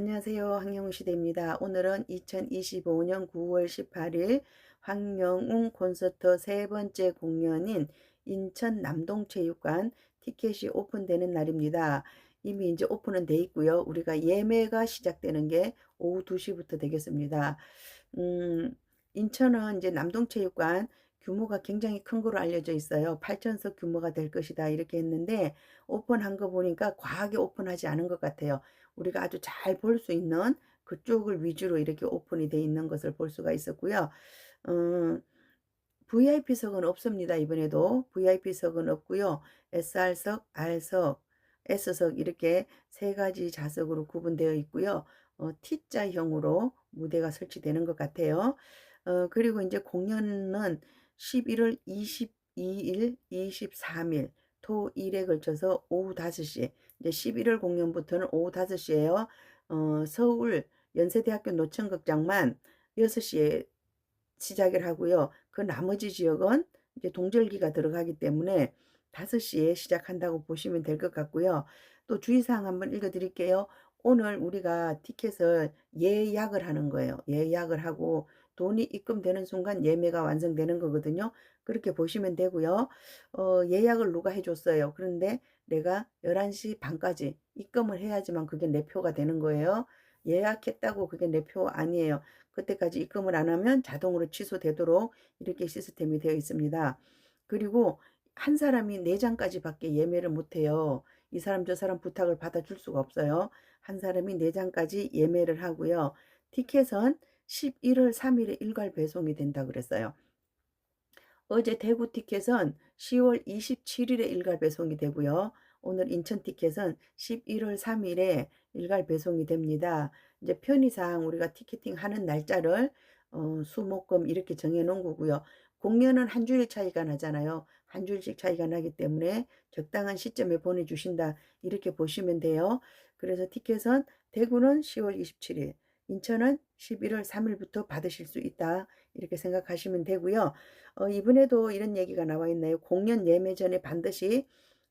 안녕하세요. 황영우 시대입니다. 오늘은 2025년 9월 18일 황영웅 콘서트 세 번째 공연인 인천 남동체육관 티켓이 오픈되는 날입니다. 이미 이제 오픈은 돼 있고요. 우리가 예매가 시작되는 게 오후 2시부터 되겠습니다. 음, 인천은 이제 남동체육관 규모가 굉장히 큰 거로 알려져 있어요. 8천석 규모가 될 것이다 이렇게 했는데 오픈한 거 보니까 과하게 오픈하지 않은 것 같아요. 우리가 아주 잘 볼 수 있는 그쪽을 위주로 이렇게 오픈이 돼 있는 것을 볼 수가 있었고요. 어, VIP석은 없습니다. 이번에도 VIP석은 없고요. SR석, R석, S석 이렇게 세 가지 좌석으로 구분되어 있고요. 어, T자형으로 무대가 설치되는 것 같아요. 어, 그리고 이제 공연은 11월 22일, 23일, 토, 일에 걸쳐서 오후 5시, 이제 11월 공연부터는 오후 5시에요. 어, 서울 연세대학교 노천극장만 6시에 시작을 하고요. 그 나머지 지역은 이제 동절기가 들어가기 때문에 5시에 시작한다고 보시면 될 것 같고요. 또 주의사항 한번 읽어드릴게요. 오늘 우리가 티켓을 예약을 하는 거예요. 예약을 하고 돈이 입금되는 순간 예매가 완성되는 거거든요. 그렇게 보시면 되고요. 어, 예약을 누가 해줬어요. 그런데 내가 11시 반까지 입금을 해야지만 그게 내 표가 되는 거예요. 예약했다고 그게 내 표 아니에요. 그때까지 입금을 안 하면 자동으로 취소되도록 이렇게 시스템이 되어 있습니다. 그리고 한 사람이 4장까지 밖에 예매를 못해요. 이 사람 저 사람 부탁을 받아줄 수가 없어요. 한 사람이 4장까지 예매를 하고요. 티켓은 11월 3일에 일괄 배송이 된다 그랬어요. 어제 대구 티켓은 10월 27일에 일괄 배송이 되고요. 오늘 인천 티켓은 11월 3일에 일괄 배송이 됩니다. 이제 편의상 우리가 티켓팅 하는 날짜를 어, 수목금 이렇게 정해 놓은 거고요. 공연은 한 주일 차이가 나잖아요. 한 주일씩 차이가 나기 때문에 적당한 시점에 보내주신다. 이렇게 보시면 돼요. 그래서 티켓은 대구는 10월 27일, 인천은 11월 3일부터 받으실 수 있다. 이렇게 생각하시면 되고요. 어, 이번에도 이런 얘기가 나와 있나요? 공연 예매 전에 반드시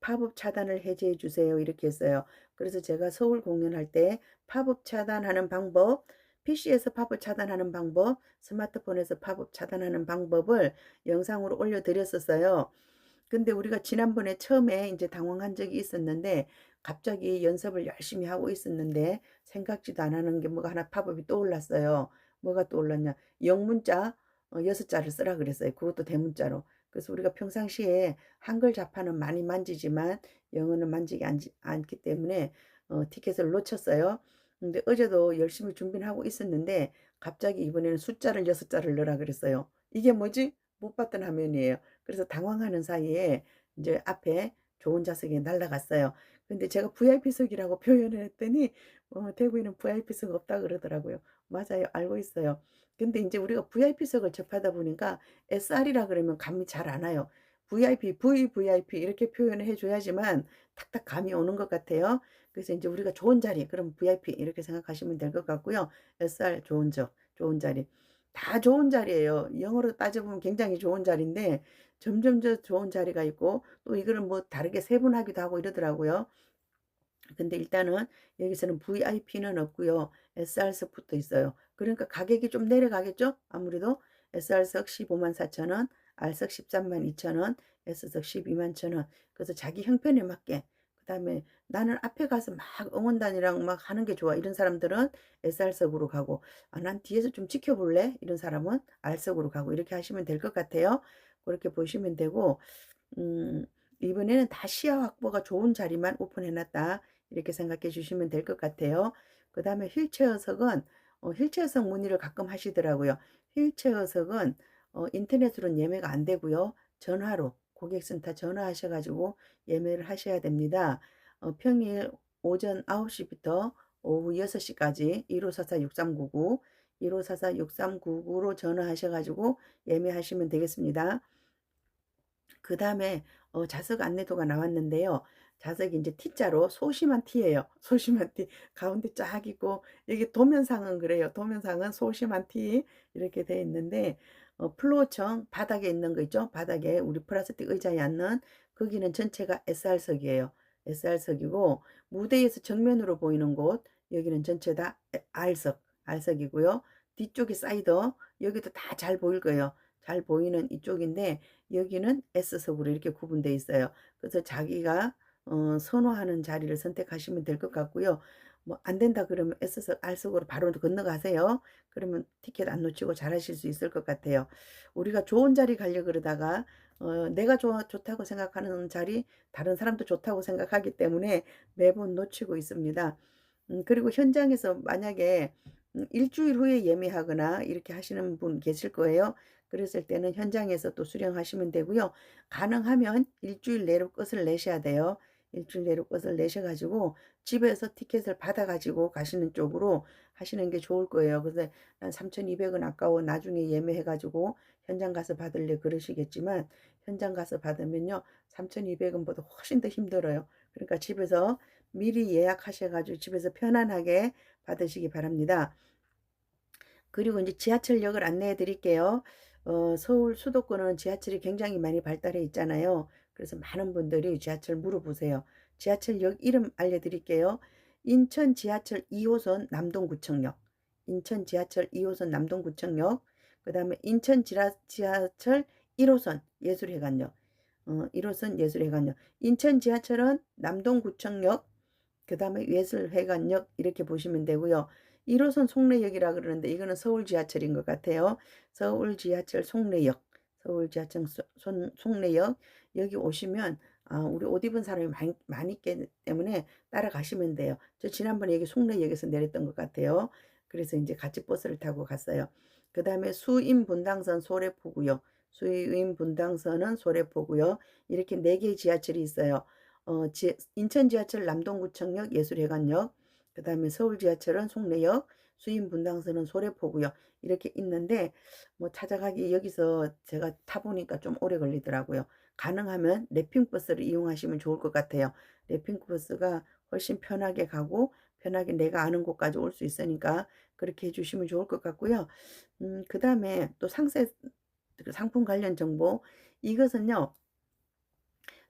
팝업 차단을 해제해 주세요. 이렇게 했어요. 그래서 제가 서울 공연할 때 팝업 차단하는 방법, PC에서 팝업 차단하는 방법, 스마트폰에서 팝업 차단하는 방법을 영상으로 올려드렸었어요. 근데 우리가 지난번에 처음에 이제 당황한 적이 있었는데 갑자기 연습을 열심히 하고 있었는데 생각지도 안 하는 게 뭐가 하나 팝업이 떠올랐어요. 뭐가 떠올랐냐? 영문자 어, 여섯 자를 쓰라 그랬어요. 그것도 대문자로. 그래서 우리가 평상시에 한글 자판은 많이 만지지만 영어는 만지지 않기 때문에 어, 티켓을 놓쳤어요. 근데 어제도 열심히 준비를 하고 있었는데 갑자기 이번에는 숫자를 여섯 자를 넣으라 그랬어요. 이게 뭐지? 못 봤던 화면이에요. 그래서 당황하는 사이에 이제 앞에 좋은 좌석이 날라갔어요. 근데 제가 VIP석이라고 표현을 했더니 어, 대구에는 VIP석 없다 그러더라고요. 맞아요. 알고 있어요. 근데 이제 우리가 VIP석을 접하다 보니까 SR이라 그러면 감이 잘 안 와요. VIP, VVIP 이렇게 표현을 해줘야지만 탁탁 감이 오는 것 같아요. 그래서 이제 우리가 좋은 자리, 그럼 VIP 이렇게 생각하시면 될 것 같고요. SR 좋은 적, 좋은 자리. 다 좋은 자리예요. 영어로 따져보면 굉장히 좋은 자리인데 점점 더 좋은 자리가 있고 또 이거를 뭐 다르게 세분하기도 하고 이러더라고요. 근데 일단은 여기서는 VIP는 없고요. SR석 붙어 있어요. 그러니까 가격이 좀 내려가겠죠? 아무래도 SR석 15만 4천 원, R석 13만 2천 원, S석 12만 천 원. 그래서 자기 형편에 맞게 그 다음에 나는 앞에 가서 막 응원단이랑 막 하는 게 좋아. 이런 사람들은 SR석으로 가고, 아, 난 뒤에서 좀 지켜볼래? 이런 사람은 R석으로 가고, 이렇게 하시면 될 것 같아요. 그렇게 보시면 되고, 음, 이번에는 다 시야 확보가 좋은 자리만 오픈해놨다. 이렇게 생각해 주시면 될 것 같아요. 그 다음에 휠체어석은, 어, 휠체어석 문의를 가끔 하시더라고요. 휠체어석은 어, 인터넷으로는 예매가 안 되고요. 전화로 고객센터 전화하셔가지고 예매를 하셔야 됩니다. 어, 평일 오전 9시부터 오후 6시까지 1544-6399 1544-6399로 전화하셔가지고 예매하시면 되겠습니다. 그 다음에 어, 좌석 안내도가 나왔는데요. 좌석이 이제 T자로 소심한 T예요. 소심한 T 가운데 쫙 있고 여기 도면상은 그래요. 도면상은 소심한 T 이렇게 돼 있는데 어, 플로어청 바닥에 있는 거 있죠? 바닥에 우리 플라스틱 의자에 앉는 거기는 전체가 SR석이에요. SR석이고 무대에서 정면으로 보이는 곳 여기는 전체 다 R석, R석이고요. 뒤쪽이 사이드, 여기도 다 잘 보일 거예요. 잘 보이는 이쪽인데 여기는 S석으로 이렇게 구분되어 있어요. 그래서 자기가 어, 선호하는 자리를 선택하시면 될 것 같고요. 뭐 안 된다 그러면 S석, R석으로 바로 건너가세요. 그러면 티켓 안 놓치고 잘 하실 수 있을 것 같아요. 우리가 좋은 자리 가려 그러다가 어, 내가 좋아, 좋다고 생각하는 자리 다른 사람도 좋다고 생각하기 때문에 매번 놓치고 있습니다. 음, 그리고 현장에서 만약에 음, 일주일 후에 예매하거나 이렇게 하시는 분 계실 거예요. 그랬을 때는 현장에서 또 수령하시면 되고요. 가능하면 일주일 내로 끝을 내셔야 돼요. 일주일 내로 끝을 내셔가지고 집에서 티켓을 받아가지고 가시는 쪽으로 하시는 게 좋을 거예요. 그래서 난 3,200원 아까워 나중에 예매해가지고 현장 가서 받을래 그러시겠지만 현장 가서 받으면요 3,200원보다 훨씬 더 힘들어요. 그러니까 집에서 미리 예약하셔가지고 집에서 편안하게 받으시기 바랍니다. 그리고 이제 지하철역을 안내해 드릴게요. 어, 서울 수도권은 지하철이 굉장히 많이 발달해 있잖아요. 그래서 많은 분들이 지하철 물어보세요. 지하철역 이름 알려드릴게요. 인천 지하철 2호선 남동구청역, 인천 지하철 2호선 남동구청역, 그 다음에 인천 지하철 1호선 예술회관역, 어, 1호선 예술회관역, 인천 지하철은 남동구청역, 그 다음에 예술회관역 이렇게 보시면 되고요. 1호선 송내역이라 그러는데 이거는 서울 지하철인 것 같아요. 서울 지하철 송내역, 서울 지하철 송내역 여기 오시면 아, 우리 옷 입은 사람이 많이, 많이 있기 때문에 따라가시면 돼요. 저 지난번에 여기 송내역에서 내렸던 것 같아요. 그래서 이제 같이 버스를 타고 갔어요. 그 다음에 수임 분당선 소래포구요. 수임 분당선은 소래포구요. 이렇게 네 개의 지하철이 있어요. 어, 지, 인천 지하철 남동구청역 예술회관역, 그 다음에 서울 지하철은 송내역, 수임 분당선은 소래포구요. 이렇게 있는데 뭐 찾아가기 여기서 제가 타보니까 좀 오래 걸리더라고요. 가능하면 랩핑 버스를 이용하시면 좋을 것 같아요. 랩핑 버스가 훨씬 편하게 가고 편하게 내가 아는 곳까지 올 수 있으니까 그렇게 해주시면 좋을 것 같고요. 음, 그 다음에 또 상세 그 상품 관련 정보 이것은요.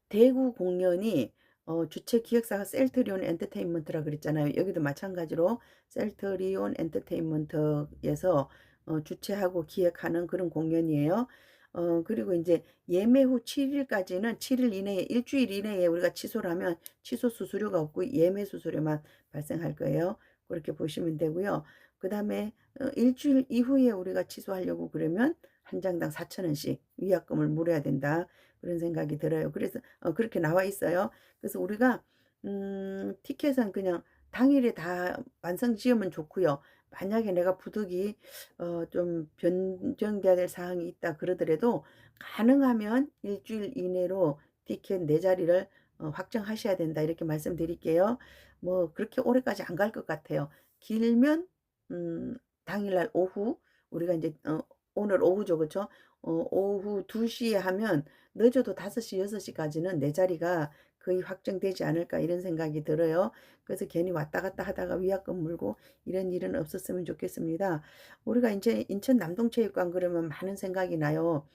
대구 공연이 어, 주최 기획사가 셀트리온 엔터테인먼트라 그랬잖아요. 여기도 마찬가지로 셀트리온 엔터테인먼트에서 어, 주최하고 기획하는 그런 공연이에요. 어, 그리고 이제 예매 후 7일까지는 7일 이내에 일주일 이내에 우리가 취소를 하면 취소 수수료가 없고 예매 수수료만 발생할 거예요. 그렇게 보시면 되고요. 그 다음에 어, 일주일 이후에 우리가 취소하려고 그러면 한 장당 4천원씩 위약금을 물어야 된다. 그런 생각이 들어요. 그래서 어, 그렇게 나와 있어요. 그래서 우리가 음, 티켓은 그냥 당일에 다 완성 지으면 좋고요. 만약에 내가 부득이 어, 좀 변경돼야 될 사항이 있다 그러더라도 가능하면 일주일 이내로 티켓 네 자리를 어, 확정하셔야 된다 이렇게 말씀드릴게요. 뭐 그렇게 오래까지 안 갈 것 같아요. 길면 음, 당일날 오후 우리가 이제 어, 오늘 오후죠 그렇죠? 어, 오후 2시에 하면 늦어도 5시 6시까지는 내 자리가 거의 확정되지 않을까 이런 생각이 들어요. 그래서 괜히 왔다 갔다 하다가 위약금 물고 이런 일은 없었으면 좋겠습니다. 우리가 이제 인천 남동체육관 그러면 많은 생각이 나요.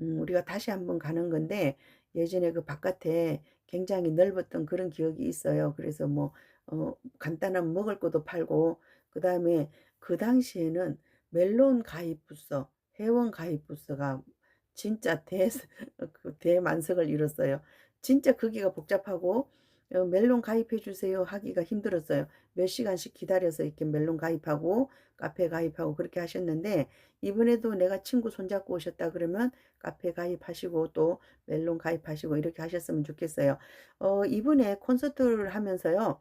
음, 우리가 다시 한번 가는 건데 예전에 그 바깥에 굉장히 넓었던 그런 기억이 있어요. 그래서 뭐 어, 간단한 먹을 것도 팔고 그 다음에 그 당시에는 멜론 가입 부서, 회원 가입 부서가 진짜 대, 그 대만석을 이뤘어요. 진짜 거기가 복잡하고 어, 멜론 가입해 주세요 하기가 힘들었어요. 몇 시간씩 기다려서 이렇게 멜론 가입하고 카페 가입하고 그렇게 하셨는데 이번에도 내가 친구 손잡고 오셨다 그러면 카페 가입하시고 또 멜론 가입하시고 이렇게 하셨으면 좋겠어요. 어, 이번에 콘서트를 하면서요.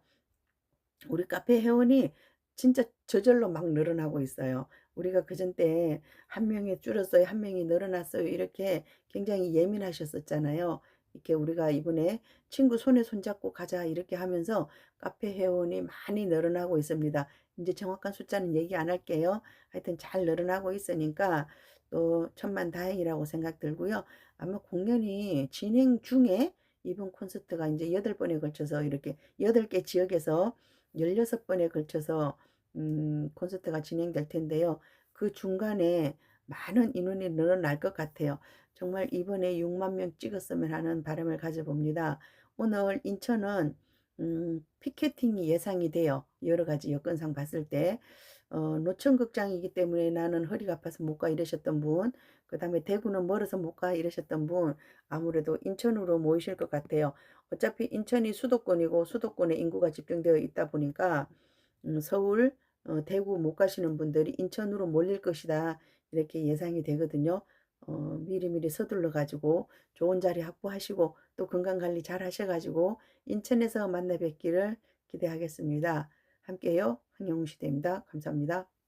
우리 카페 회원이 진짜 저절로 막 늘어나고 있어요. 우리가 그전 때 한 명이 줄었어요. 한 명이 늘어났어요. 이렇게 굉장히 예민하셨었잖아요. 이렇게 우리가 이번에 친구 손에 손잡고 가자 이렇게 하면서 카페 회원이 많이 늘어나고 있습니다. 이제 정확한 숫자는 얘기 안 할게요. 하여튼 잘 늘어나고 있으니까 또 천만 다행이라고 생각 들고요. 아마 공연이 진행 중에 이번 콘서트가 이제 여덟 번에 걸쳐서 이렇게 여덟 개 지역에서 열여섯 번에 걸쳐서 음, 콘서트가 진행될 텐데요. 그 중간에 많은 인원이 늘어날 것 같아요. 정말 이번에 6만 명 찍었으면 하는 바람을 가져봅니다. 오늘 인천은 음, 피켓팅이 예상이 돼요. 여러 가지 여건상 봤을 때. 어, 노천극장이기 때문에 나는 허리가 아파서 못 가 이러셨던 분, 그 다음에 대구는 멀어서 못 가 이러셨던 분, 아무래도 인천으로 모이실 것 같아요. 어차피 인천이 수도권이고 수도권에 인구가 집중되어 있다 보니까 음, 서울, 어, 대구 못 가시는 분들이 인천으로 몰릴 것이다. 이렇게 예상이 되거든요. 어, 미리미리 서둘러 가지고 좋은 자리 확보하시고 또 건강 관리 잘 하셔가지고 인천에서 만나 뵙기를 기대하겠습니다. 함께요. 황영웅 시대입니다. 감사합니다.